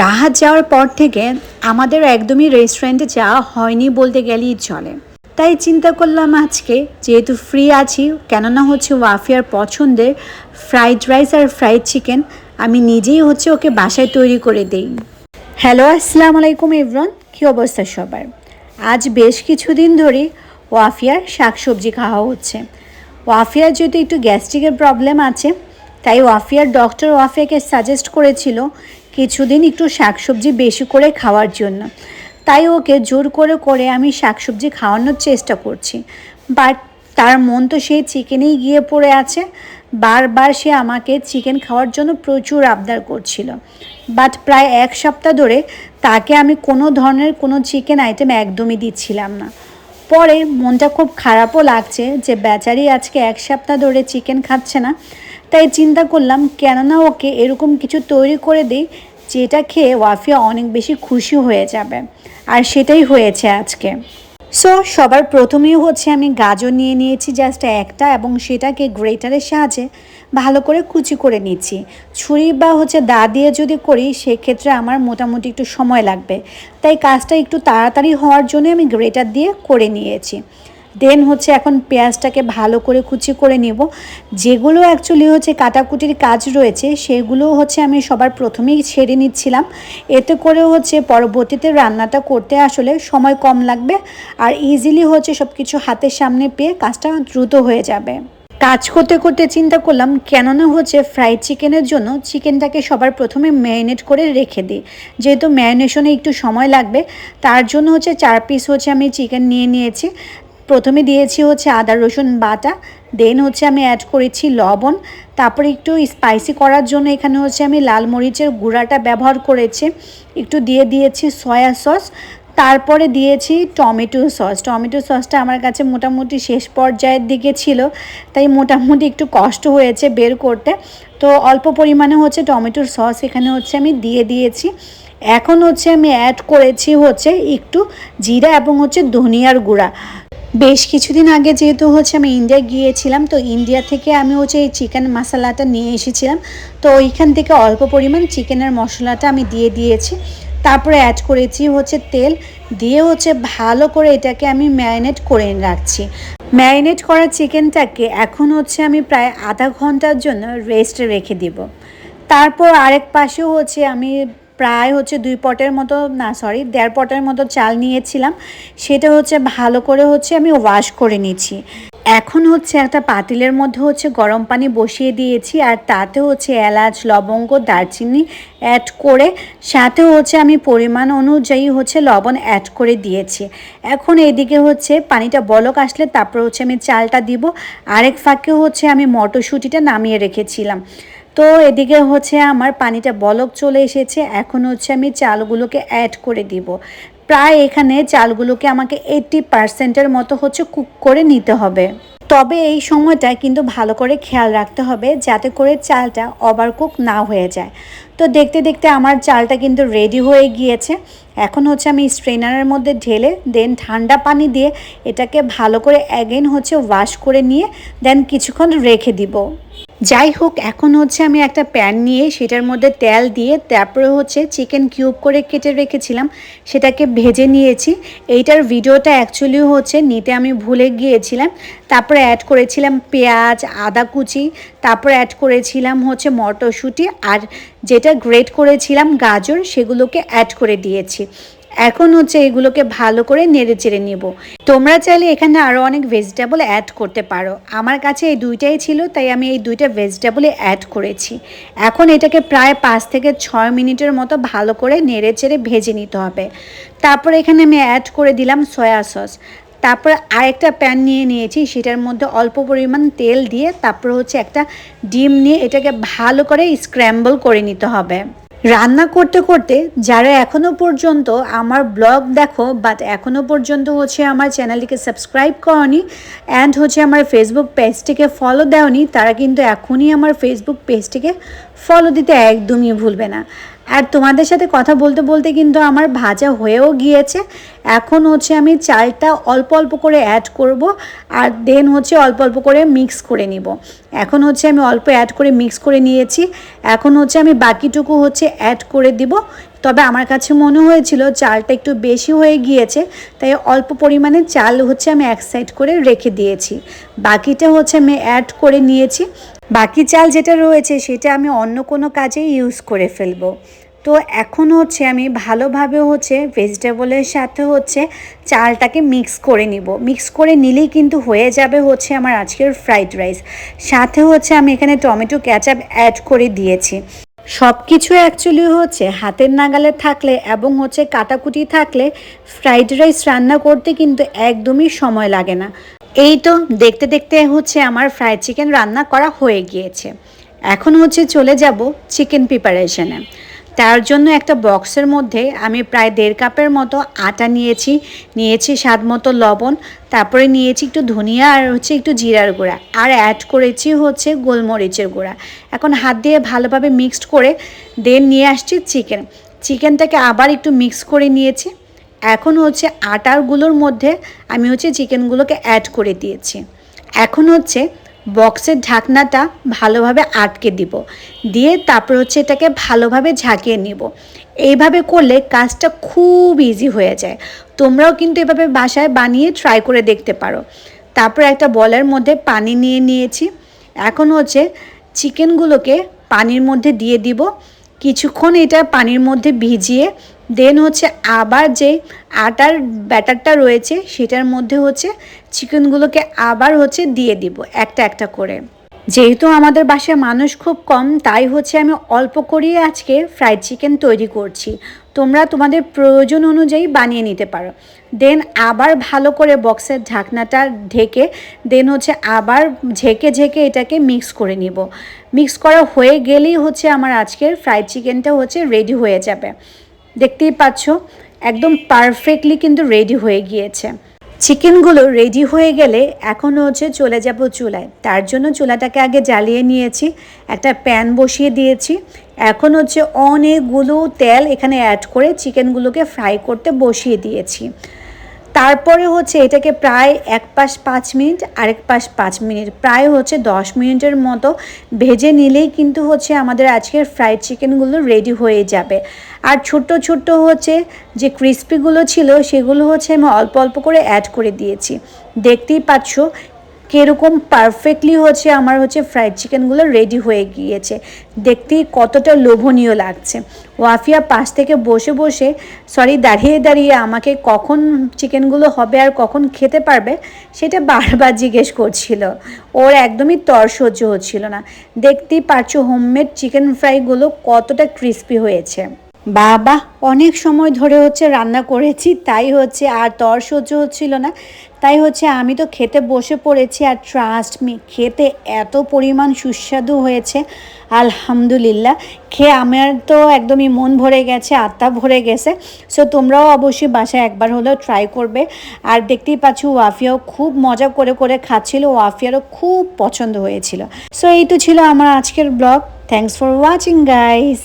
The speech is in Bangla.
রাহাত যাওয়ার পর থেকে আমাদের একদমই রেস্টুরেন্টে যাওয়া হয়নি বলতে গেলেই চলে। তাই চিন্তা করলাম আজকে, যেহেতু ফ্রি আছি, কেননা হচ্ছে ওয়াফিয়ার পছন্দের ফ্রাইড রাইস আর ফ্রাইড চিকেন আমি নিজেই হচ্ছে ওকে বাসায় তৈরি করে দেই। হ্যালো আসসালামু আলাইকুম ইভরন কী অবস্থা সবার? আজ বেশ কিছুদিন ধরে ওয়াফিয়ার শাকসবজি খাওয়া হচ্ছে। ওয়াফিয়ার যদি একটু গ্যাস্ট্রিকের প্রবলেম আছে, তাই ওয়াফিয়ার ডক্টর ওয়াফিয়াকে সাজেস্ট করেছিল কিছুদিন একটু শাকসবজি বেশি করে খাওয়ার জন্য। তাই ওকে জোর করে করে আমি শাকসবজি খাওয়ানোর চেষ্টা করছি। বাট তার মন তো সেই চিকেনেই গিয়ে পড়ে আছে। বারবার সে আমাকে চিকেন খাওয়ার জন্য প্রচুর আবদার করছিল। বাট প্রায় এক সপ্তাহ ধরে তাকে আমি কোনো ধরনের কোনো চিকেন আইটেম একদমই দিচ্ছিলাম না। পরে মনটা খুব খারাপও লাগছে যে বেচারি আজকে এক সপ্তাহ ধরে চিকেন খাচ্ছে না। তাই চিন্তা করলাম, কেননা ওকে এরকম কিছু তৈরি করে দিই, যেটা খেয়ে ওয়াফিয়া অনেক বেশি খুশি হয়ে যাবে। আর সেটাই হয়েছে আজকে। সো সবার প্রথমেই হচ্ছে আমি গাজর নিয়ে নিয়েছি জাস্ট একটা এবং সেটাকে গ্রেটারের সাহায্যে ভালো করে কুচি করে নিচ্ছি। ছুরি বা হচ্ছে দা দিয়ে যদি করি, সেক্ষেত্রে আমার মোটামুটি একটু সময় লাগবে। তাই কাজটা একটু তাড়াতাড়ি হওয়ার জন্য আমি গ্রেটার দিয়ে করে নিয়েছি। দেন হচ্ছে এখন পেঁয়াজটাকে ভালো করে কুচি করে নিব। যেগুলো অ্যাকচুয়ালি হচ্ছে কাটাকুটির কাজ রয়েছে, সেগুলো হচ্ছে আমি সবার প্রথমেই ছেড়ে নিচ্ছিলাম। এতে করে হচ্ছে পরবর্তীতে রান্নাটা করতে আসলে সময় কম লাগবে আর ইজিলি হচ্ছে সব কিছু হাতের সামনে পেয়ে কাজটা দ্রুত হয়ে যাবে। কাজ করতে করতে চিন্তা করলাম, কেননা হচ্ছে ফ্রাইড চিকেনের জন্য চিকেনটাকে সবার প্রথমে ম্যারিনেট করে রেখে দিই। যেহেতু ম্যারিনেশনে একটু সময় লাগবে, তার জন্য হচ্ছে চার পিস হচ্ছে আমি চিকেন নিয়ে নিয়েছি। প্রথমে দিয়েছি হচ্ছে আদা, রসুন বাটা দেন হচ্ছে আমি অ্যাড করেছি লবণ, তারপরে একটু স্পাইসি করার জন্য এখানে হচ্ছে আমি লাল মরিচের গুঁড়াটা ব্যবহার করেছি, একটু দিয়ে দিয়েছি সয়া সস তারপরে দিয়েছি টমেটো সস টমেটো সসটা আমার কাছে মোটামুটি শেষ পর্যায়ের দিকে ছিল, তাই মোটামুটি একটু কষ্ট হয়েছে বের করতে, তো অল্প পরিমাণে হচ্ছে টমেটোর সস এখানে হচ্ছে আমি দিয়ে দিয়েছি, এখন হচ্ছে আমি অ্যাড করেছি হচ্ছে একটু জিরা এবং হচ্ছে ধনিয়ার গুঁড়া বেশ কিছুদিন আগে যেহেতু হচ্ছে আমি ইন্ডিয়া গিয়েছিলাম, তো ইন্ডিয়া থেকে আমি হচ্ছে এই চিকেন মশলাটা নিয়ে এসেছিলাম। তো ওইখান থেকে অল্প পরিমাণ চিকেনের মশলাটা আমি দিয়ে দিয়েছি। তারপরে অ্যাড করেছি হচ্ছে তেল। দিয়ে হচ্ছে ভালো করে এটাকে আমি ম্যারিনেট করে রাখছি। ম্যারিনেট করা চিকেনটাকে এখন হচ্ছে আমি প্রায় আধা ঘণ্টার জন্য রেস্টে রেখে দিব। তারপর আরেক পাশেও হচ্ছে আমি প্রায় হচ্ছে দুই পটের মতো, না সরি দেড় পটের মতো চাল নিয়েছিলাম। সেটা হচ্ছে ভালো করে হচ্ছে আমি ওয়াশ করে নিচ্ছি। এখন হচ্ছে একটা পাতিলের মধ্যে হচ্ছে গরম পানি বসিয়ে দিয়েছি আর তাতে হচ্ছে এলাচ, লবঙ্গ, দারচিনি অ্যাড করে সাথে হচ্ছে আমি পরিমাণ অনুযায়ী হচ্ছে লবণ অ্যাড করে দিয়েছি। এখন এদিকে হচ্ছে পানিটা বলক আসলে তারপর হচ্ছে আমি চালটা দিব। আরেক ফাঁকে হচ্ছে আমি মটরশুঁটিটা নামিয়ে রেখেছিলাম। তো এদিকে হচ্ছে আমার পানিটা বলক চলে এসেছে। এখন হচ্ছে আমি চালগুলোকে অ্যাড করে দিব। প্রায় এখানে চালগুলোকে আমাকে এইটটি পার্সেন্টের মতো হচ্ছে কুক করে নিতে হবে। তবে এই সময়টা কিন্তু ভালো করে খেয়াল রাখতে হবে যাতে করে চালটা ওভারকুক না হয়ে যায়। তো দেখতে দেখতে আমার চালটা কিন্তু রেডি হয়ে গিয়েছে। এখন হচ্ছে আমি স্ট্রেনারের মধ্যে ঢেলে দেন ঠান্ডা পানি দিয়ে এটাকে ভালো করে অ্যাগেন হচ্ছে ওয়াশ করে নিয়ে দেন কিছুক্ষণ রেখে দিব। যাই হোক, এখন হচ্ছে আমি একটা প্যান নিয়ে সেটার মধ্যে তেল দিয়ে তারপরে হচ্ছে চিকেন কিউব করে কেটে রেখেছিলাম, সেটাকে ভেজে নিয়েছি। এইটার ভিডিওটা অ্যাকচুয়ালি হচ্ছে নিতে আমি ভুলে গিয়েছিলাম। তারপরে অ্যাড করেছিলাম পেঁয়াজ, আদা কুচি, তারপরে অ্যাড করেছিলাম হচ্ছে মটরশুঁটি, আর যেটা গ্রেট করেছিলাম গাজর, সেগুলোকে অ্যাড করে দিয়েছি। এখন হচ্ছে এগুলোকে ভালো করে নেড়ে চেড়ে নেব। তোমরা চাইলে এখানে আরও অনেক ভেজিটেবল অ্যাড করতে পারো। আমার কাছে এই দুইটাই ছিল, তাই আমি এই দুইটা ভেজিটেবলে অ্যাড করেছি। এখন এটাকে প্রায় পাঁচ থেকে ছয় মিনিটের মতো ভালো করে নেড়ে চেড়ে ভেজে নিতে হবে। তারপর এখানে আমি অ্যাড করে দিলাম সয়া সস তারপর আরেকটা প্যান নিয়ে নিয়েছি, সেটার মধ্যে অল্প পরিমাণ তেল দিয়ে তারপর হচ্ছে একটা ডিম নিয়ে এটাকে ভালো করে স্ক্র্যাম্বল করে নিতে হবে। রান্না করতে করতে যারা এখনও পর্যন্ত আমার ব্লগ দেখো বাট এখনও পর্যন্ত হচ্ছে আমার চ্যানেলটিকে সাবস্ক্রাইব করনি অ্যান্ড হচ্ছে আমার ফেসবুক পেজটিকে ফলো দেওনি, তারা কিন্তু এখনই আমার ফেসবুক পেজটিকে ফলো দিতে একদমই ভুলবে না। আর তোমাদের সাথে কথা বলতে বলতে কিন্তু আমার ভাজা হয়েও গিয়েছে। এখন হচ্ছে আমি চালটা অল্প অল্প করে অ্যাড করব আর দেন হচ্ছে অল্প অল্প করে মিক্স করে নিব। এখন হচ্ছে আমি অল্প অ্যাড করে মিক্স করে নিয়েছি। এখন হচ্ছে আমি বাকিটুকু হচ্ছে অ্যাড করে দিব। তবে আমার কাছে মনে হয়েছিল চালটা একটু বেশি হয়ে গিয়েছে, তাই অল্প পরিমাণে চাল হচ্ছে আমি এক সাইড করে রেখে দিয়েছি। বাকিটা হচ্ছে আমি অ্যাড করে নিয়েছি। বাকি চাল যেটা রয়েছে সেটা আমি অন্য কোনো কাজে ইউজ করে ফেলব। তো এখন হচ্ছে আমি ভালোভাবে হচ্ছে ভেজিটেবলের সাথে হচ্ছে চালটাকে মিক্স করে নিব। মিক্স করে নিলেই কিন্তু হয়ে যাবে হচ্ছে আমার আজকের ফ্রাইড রাইস সাথে হচ্ছে আমি এখানে টমেটো ক্যাচাপ অ্যাড করে দিয়েছি। সব কিছু অ্যাকচুয়ালি হচ্ছে হাতের নাগালে থাকলে এবং হচ্ছে কাটাকুটি থাকলে ফ্রাইড রাইস রান্না করতে কিন্তু একদমই সময় লাগে না। এই তো দেখতে দেখতে হচ্ছে আমার ফ্রাইড চিকেন রান্না করা হয়ে গিয়েছে। এখন হচ্ছে চলে যাব চিকেন প্রিপারেশনে তার জন্য একটা বক্সের মধ্যে আমি প্রায় দেড় কাপের মতো আটা নিয়েছি নিয়েছি স্বাদ মতো লবণ, তারপরে নিয়েছি একটু ধনিয়া আর হচ্ছে একটু জিরার গুঁড়া, আর অ্যাড করেছি হচ্ছে গোলমরিচের গুঁড়া। এখন হাত দিয়ে ভালোভাবে মিক্সড করে দেন নিয়ে আসছি চিকেন চিকেনটাকে আবার একটু মিক্স করে নিয়েছি। এখন হচ্ছে আটারগুলোর মধ্যে আমি হচ্ছে চিকেনগুলোকে অ্যাড করে দিয়েছি। এখন হচ্ছে বক্সের ঢাকনাটা ভালোভাবে আটকে দিব। দিয়ে তারপর হচ্ছে এটাকে ভালোভাবে ঝাঁকিয়ে নিব। এইভাবে করলে কাজটা খুব ইজি হয়ে যায়। তোমরাও কিন্তু এভাবে বাসায় বানিয়ে ট্রাই করে দেখতে পারো। তারপর একটা বলের মধ্যে পানি নিয়ে নিয়েছি। এখন হচ্ছে চিকেনগুলোকে পানির মধ্যে দিয়ে দিব। কিছুক্ষণ এটা পানির মধ্যে ভিজিয়ে দেন হচ্ছে আবার যে আটার ব্যাটারটা রয়েছে, সেটার মধ্যে হচ্ছে চিকেনগুলোকে আবার হচ্ছে দিয়ে দিব একটা একটা করে। যেহেতু আমাদের বাসায় মানুষ খুব কম, তাই হচ্ছে আমি অল্প করেই আজকে ফ্রাইড চিকেন তৈরি করছি। তোমরা তোমাদের প্রয়োজন অনুযায়ী বানিয়ে নিতে পারো। দেন আবার ভালো করে বক্সের ঢাকনাটা ঢেকে দেন হচ্ছে আবার ঝেঁকে ঝেঁকে এটাকে মিক্স করে নিব। মিক্স করা হয়ে গেলেই হচ্ছে আমার আজকের ফ্রাইড চিকেনটা হচ্ছে রেডি হয়ে যাবে। দেখতেই পাচ্ছ, একদম পারফেক্টলি কিন্তু রেডি হয়ে গিয়েছে। চিকেনগুলো রেডি হয়ে গেলে এখন হচ্ছে চলে যাব চুলায়। তার জন্য চুলাটাকে আগে জ্বালিয়ে নিয়েছি, একটা প্যান বসিয়ে দিয়েছি। এখন হচ্ছে অনেকগুলো তেল এখানে অ্যাড করে চিকেনগুলোকে ফ্রাই করতে বসিয়ে দিয়েছি। তারপরে হচ্ছে এটাকে প্রায় এক পাশ পাঁচ মিনিট, আরেক পাশ পাঁচ মিনিট, প্রায় হচ্ছে দশ মিনিটের মতো ভেজে নিলেই কিন্তু হচ্ছে আমাদের আজকের ফ্রাইড চিকেনগুলো রেডি হয়ে যাবে। আর ছোট্ট ছোট্ট হচ্ছে যে ক্রিস্পিগুলো ছিল, সেগুলো হচ্ছে আমি অল্প অল্প করে অ্যাড করে দিয়েছি। দেখতেই পাচ্ছ কীরকম পারফেক্টলি হচ্ছে আমার হচ্ছে ফ্রাইড চিকেনগুলো রেডি হয়ে গিয়েছে। দেখতেই কতটা লোভনীয় লাগছে। ওয়াফিয়া পাশ থেকে বসে বসে সরি দাঁড়িয়ে দাঁড়িয়ে, আমাকে কখন চিকেনগুলো হবে আর কখন খেতে পারবে? সেটা বারবার জিজ্ঞেস করছিল। ওর একদমই তর সহ্য হচ্ছিল না। দেখতেই পারছ হোমমেড চিকেন ফ্রাইগুলো কতটা ক্রিস্পি হয়েছে। বাবা, অনেক সময় ধরে হচ্ছে রান্না করেছি, তাই হচ্ছে আর তর সহ্য হচ্ছিল না। তাই হচ্ছে আমি তো খেতে বসে পড়েছি আর ট্রাস্ট মি খেতে এত পরিমাণ সুস্বাদু হয়েছে। আলহামদুলিল্লাহ, খেয়ে আমার তো একদমই মন ভরে গেছে, আত্মা ভরে গেছে। সো তোমরাও অবশ্যই বাসায় একবার হলেও ট্রাই করবে। আর দেখতেই পাচ্ছ ওয়াফিয়াও খুব মজা করে করে খাচ্ছিল, ওয়াফিয়ারও খুব পছন্দ হয়েছিল। সো এই তো ছিল আমার আজকের blog thanks for watching guys